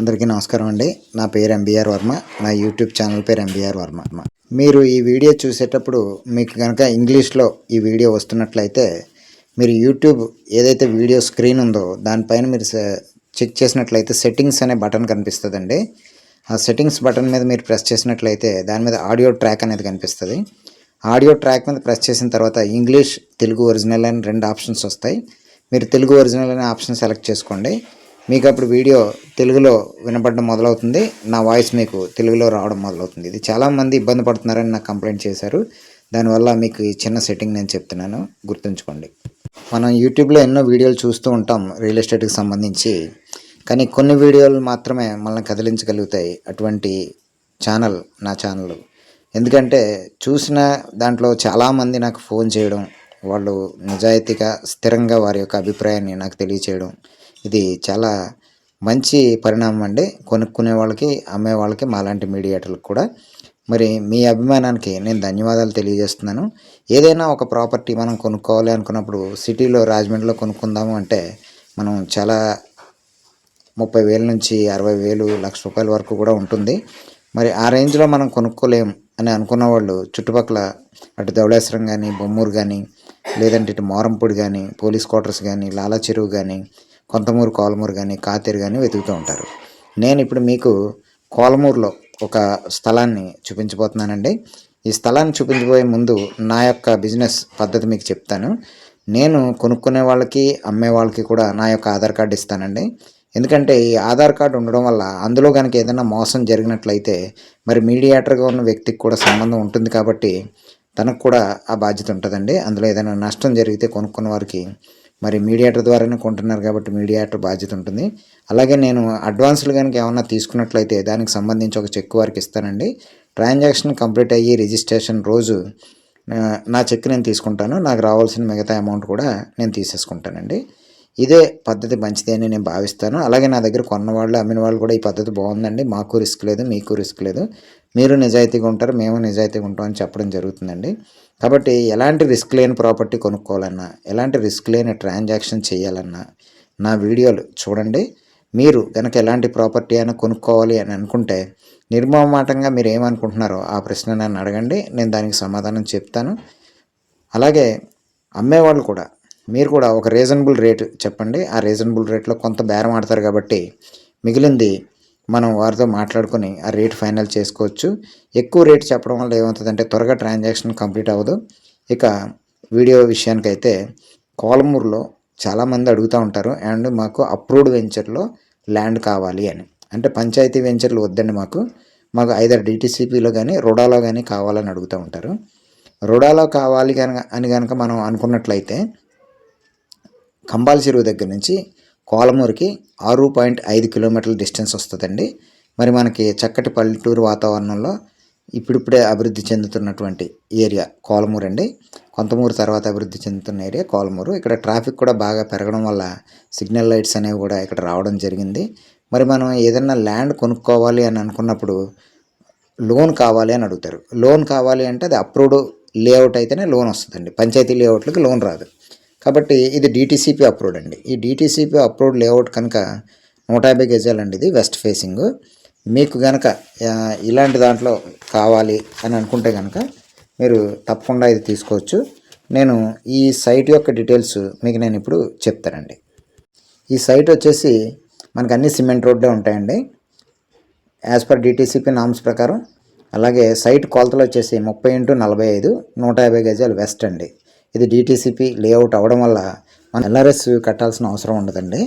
అందరికీ నమస్కారం అండి. నా పేరు ఎంబీఆర్ వర్మ. నా యూట్యూబ్ ఛానల్ పేరు ఎంబీఆర్ వర్మ. మీరు ఈ వీడియో చూసేటప్పుడు మీకు కనుక ఇంగ్లీష్లో ఈ వీడియో వస్తున్నట్లయితే మీరు యూట్యూబ్ ఏదైతే వీడియో స్క్రీన్ ఉందో దానిపైన మీరు చెక్ చేసినట్లయితే సెట్టింగ్స్ అనే బటన్ కనిపిస్తుందండి. ఆ సెట్టింగ్స్ బటన్ మీద మీరు ప్రెస్ చేసినట్లయితే దాని మీద ఆడియో ట్రాక్ అనేది కనిపిస్తుంది. ఆడియో ట్రాక్ మీద ప్రెస్ చేసిన తర్వాత ఇంగ్లీష్ తెలుగు ఒరిజినల్ అని రెండు ఆప్షన్స్ వస్తాయి. మీరు తెలుగు ఒరిజినల్ అనే ఆప్షన్ సెలెక్ట్ చేసుకోండి. మీకు అప్పుడు వీడియో తెలుగులో వినపడడం మొదలవుతుంది. నా వాయిస్ మీకు తెలుగులో రావడం మొదలవుతుంది. ఇది చాలామంది ఇబ్బంది పడుతున్నారని నాకు కంప్లైంట్ చేశారు. దానివల్ల మీకు ఈ చిన్న సెట్టింగ్ నేను చెప్తున్నాను. గుర్తుంచుకోండి. మనం యూట్యూబ్లో ఎన్నో వీడియోలు చూస్తూ ఉంటాం రియల్ ఎస్టేట్కి సంబంధించి. కానీ కొన్ని వీడియోలు మాత్రమే మనల్ని కదిలించగలుగుతాయి అటువంటి ఛానల్ నా ఛానల్. ఎందుకంటే చూసిన దాంట్లో చాలామంది నాకు ఫోన్ చేయడం వాళ్ళు నిజాయితీగా స్థిరంగా వారి యొక్క అభిప్రాయాన్ని నాకు తెలియచేయడం ఇది చాలా మంచి పరిణామం అండి. కొనుక్కునే వాళ్ళకి అమ్మే వాళ్ళకి మాలాంటి మీడియేటర్లకు కూడా. మరి మీ అభిమానానికి నేను ధన్యవాదాలు తెలియజేస్తున్నాను. ఏదైనా ఒక ప్రాపర్టీ మనం కొనుక్కోవాలి అనుకున్నప్పుడు సిటీలో రాజమండ్రిలో కొనుక్కుందాము అంటే మనం చాలా ముప్పై వేల నుంచి అరవై వేలు లక్ష రూపాయల వరకు కూడా ఉంటుంది. మరి ఆ రేంజ్లో మనం కొనుక్కోలేం అని అనుకున్న వాళ్ళు చుట్టుపక్కల అటు ధవళేశ్వరం కానీ బొమ్మూరు కానీ లేదంటే ఇటు మోరంపూడి కానీ పోలీస్ క్వార్టర్స్ కానీ లాలా చెరువు కానీ కొంతమూరు కోలమూరు కానీ కాతేరు కానీ వెతుకుతూ ఉంటారు. నేను ఇప్పుడు మీకు కోలమూరులో ఒక స్థలాన్ని చూపించబోతున్నానండి. ఈ స్థలాన్ని చూపించబోయే ముందు నా యొక్క బిజినెస్ పద్ధతి మీకు చెప్తాను. నేను కొనుక్కునే వాళ్ళకి అమ్మే వాళ్ళకి కూడా నా యొక్క ఆధార్ కార్డు ఇస్తానండి. ఎందుకంటే ఈ ఆధార్ కార్డు ఉండడం వల్ల అందులో కనుక ఏదైనా మోసం జరిగినట్లయితే మరి మీడియేటర్గా ఉన్న వ్యక్తికి కూడా సంబంధం ఉంటుంది కాబట్టి తనకు కూడా ఆ బాధ్యత ఉంటుందండి. అందులో ఏదైనా నష్టం జరిగితే కొనుక్కున్న వారికి మరి మీడియేటర్ ద్వారానే కొంటున్నారు కాబట్టి మీడియేటర్ బాధ్యత ఉంటుంది. అలాగే నేను అడ్వాన్సులు కనుక ఏమన్నా తీసుకున్నట్లయితే దానికి సంబంధించి ఒక చెక్ వారికి ఇస్తానండి. ట్రాన్సాక్షన్ కంప్లీట్ అయ్యి రిజిస్ట్రేషన్ రోజు నా చెక్ నేను తీసుకుంటాను. నాకు రావాల్సిన మిగతా అమౌంట్ కూడా నేను తీసేసుకుంటానండి. ఇదే పద్ధతి మంచిది అని నేను భావిస్తాను. అలాగే నా దగ్గర కొన్న వాళ్ళు అమ్మిన వాళ్ళు కూడా ఈ పద్ధతి బాగుందండి. మాకు రిస్క్ లేదు మీకు రిస్క్ లేదు. మీరు నిజాయితీగా ఉంటారు మేము నిజాయితీగా ఉంటాం అని చెప్పడం జరుగుతుందండి. కాబట్టి ఎలాంటి రిస్క్ లేని ప్రాపర్టీ కొనుక్కోవాలన్నా ఎలాంటి రిస్క్ లేని ట్రాన్సాక్షన్ చేయాలన్నా నా వీడియోలు చూడండి. మీరు కనుక ఎలాంటి ప్రాపర్టీ అయినా కొనుక్కోవాలి అని అనుకుంటే నిర్మమాటంగా మీరు ఏమనుకుంటున్నారో ఆ ప్రశ్న నన్ను అడగండి. నేను దానికి సమాధానం చెప్తాను. అలాగే అమ్మేవాళ్ళు కూడా మీరు కూడా ఒక రీజనబుల్ రేట్ చెప్పండి. ఆ రీజనబుల్ రేట్లో కొంత బేరం ఆడతారు కాబట్టి మిగిలింది మనం వారితో మాట్లాడుకొని ఆ రేట్ ఫైనల్ చేసుకోవచ్చు. ఎక్కువ రేట్ చెప్పడం వల్ల ఏమవుతుందంటే త్వరగా ట్రాన్సాక్షన్ కంప్లీట్ అవ్వదు. ఇక వీడియో విషయానికైతే కోలమూరులో చాలామంది అడుగుతూ ఉంటారు. అండ్ మాకు అప్రూవ్డ్ వెంచర్లో ల్యాండ్ కావాలి అని. అంటే పంచాయతీ వెంచర్లు వద్దండి మాకు. మాకు ఐదర్ డిటీసీపీలో కానీ రుడాలో కానీ కావాలని అడుగుతూ ఉంటారు. రుడాలో కావాలి కనుక అని కనుక మనం అనుకున్నట్లయితే కంబాల చెరువు దగ్గర నుంచి కోలమూరుకి ఆరు పాయింట్ ఐదు కిలోమీటర్ల డిస్టెన్స్ వస్తుందండి. మరి మనకి చక్కటి పల్లెటూరు వాతావరణంలో ఇప్పుడిప్పుడే అభివృద్ధి చెందుతున్నటువంటి ఏరియా కోలమూరు అండి. కొంతమూరు తర్వాత అభివృద్ధి చెందుతున్న ఏరియా కోలమూరు. ఇక్కడ ట్రాఫిక్ కూడా బాగా పెరగడం వల్ల సిగ్నల్ లైట్స్ అనేవి కూడా ఇక్కడ రావడం జరిగింది. మరి మనం ఏదైనా ల్యాండ్ కొనుక్కోవాలి అని అనుకున్నప్పుడు లోన్ కావాలి అని అడుగుతారు. లోన్ కావాలి అంటే అది అప్రూవ్డ్ లేఅవుట్ అయితేనే లోన్ వస్తుందండి. పంచాయతీ లేఅవుట్లకి లోన్ రాదు. కాబట్టి ఇది డిటీసీపీ అప్రూవ్డ్ అండి. ఈ డిటీసీపీ అప్రూవ్డ్ లేఅవుట్ కనుక నూట యాభై గజాలండి ఇది వెస్ట్ ఫేసింగ్ మీకు కనుక ఇలాంటి దాంట్లో కావాలి అని అనుకుంటే కనుక మీరు తప్పకుండా ఇది తీసుకోవచ్చు. నేను ఈ సైట్ యొక్క డీటెయిల్స్ మీకు నేను ఇప్పుడు చెప్తానండి. ఈ సైట్ వచ్చేసి మనకు అన్ని సిమెంట్ రోడ్డే ఉంటాయండి. యాజ్ పర్ డిటీసీపీ నామ్స్ ప్రకారం. అలాగే సైట్ కొలతలు వచ్చేసి ముప్పై ఇంటూ నలభై ఐదు నూట యాభై గజాలు వెస్ట్ అండి. ఇది డిటీసీపీ లేఅవుట్ అవ్వడం వల్ల మనం ఎల్ఆర్ఎస్ కట్టాల్సిన అవసరం ఉండదండి.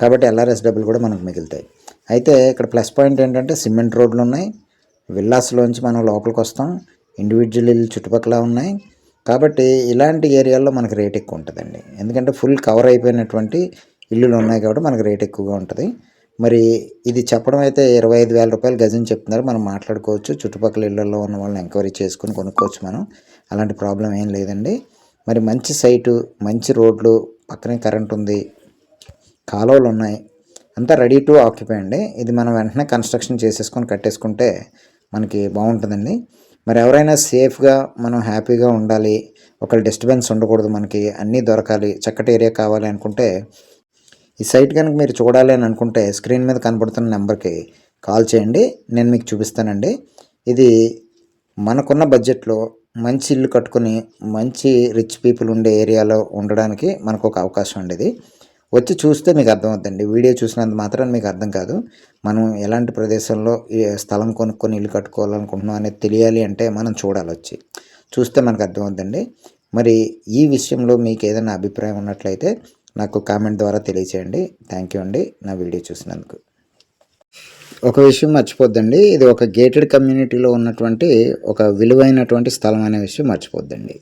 కాబట్టి ఎల్ఆర్ఎస్ డబ్బులు కూడా మనకు మిగులుతాయి. అయితే ఇక్కడ ప్లస్ పాయింట్ ఏంటంటే సిమెంట్ రోడ్లు ఉన్నాయి. విల్లాస్లోంచి మనం లోపలికి వస్తాం. ఇండివిజువల్ ఇల్లు చుట్టుపక్కల ఉన్నాయి. కాబట్టి ఇలాంటి ఏరియాల్లో మనకి రేట్ ఎక్కువ ఉంటుందండి. ఎందుకంటే ఫుల్ కవర్ అయిపోయినటువంటి ఇల్లులు ఉన్నాయి కాబట్టి మనకి రేట్ ఎక్కువగా ఉంటుంది. మరి ఇది చెప్పడం అయితే ఇరవై ఐదు వేల రూపాయలు గజం చెప్తున్నారు. మనం మాట్లాడుకోవచ్చు. చుట్టుపక్కల ఇళ్ళల్లో ఉన్న వాళ్ళని ఎంక్వైరీ చేసుకుని కొనుక్కోవచ్చు మనం. అలాంటి ప్రాబ్లం ఏం లేదండి. మరి మంచి సైటు మంచి రోడ్లు పక్కనే కరెంట్ ఉంది కాలువలు ఉన్నాయి అంతా రెడీ టు ఆక్యుపై అండి. ఇది మనం వెంటనే కన్స్ట్రక్షన్ చేసేసుకొని కట్టేసుకుంటే మనకి బాగుంటుందండి. మరి ఎవరైనా సేఫ్గా మనం హ్యాపీగా ఉండాలి ఒకళ్ళు డిస్టర్బెన్స్ ఉండకూడదు మనకి అన్నీ దొరకాలి చక్కటి ఏరియా కావాలి అనుకుంటే ఈ సైట్ కనుక మీరు చూడాలి అని అనుకుంటే స్క్రీన్ మీద కనబడుతున్న నెంబర్కి కాల్ చేయండి. నేను మీకు చూపిస్తానండి. ఇది మనకున్న బడ్జెట్లో మంచి ఇల్లు కట్టుకొని మంచి రిచ్ పీపుల్ ఉండే ఏరియాలో ఉండడానికి మనకు ఒక అవకాశం అండి ఇది. వచ్చి చూస్తే మీకు అర్థమవుతుందండి. వీడియో చూసినంత మాత్రం మీకు అర్థం కాదు. మనం ఎలాంటి ప్రదేశంలో స్థలం కొనుక్కొని ఇల్లు కట్టుకోవాలనుకుంటున్నాం అనేది తెలియాలి అంటే మనం చూడాలి వచ్చి. చూస్తే మనకు అర్థమవుతుందండి. మరి ఈ విషయంలో మీకు ఏదైనా అభిప్రాయం ఉన్నట్లయితే నాకు కామెంట్ ద్వారా తెలియచేయండి. థ్యాంక్ యూ అండి. నా వీడియో చూసినందుకు. ఒక విషయం మర్చిపోద్దండి. ఇది ఒక గేటెడ్ కమ్యూనిటీలో ఉన్నటువంటి ఒక విలువైనటువంటి స్థలం అనే విషయం మర్చిపోద్దండి.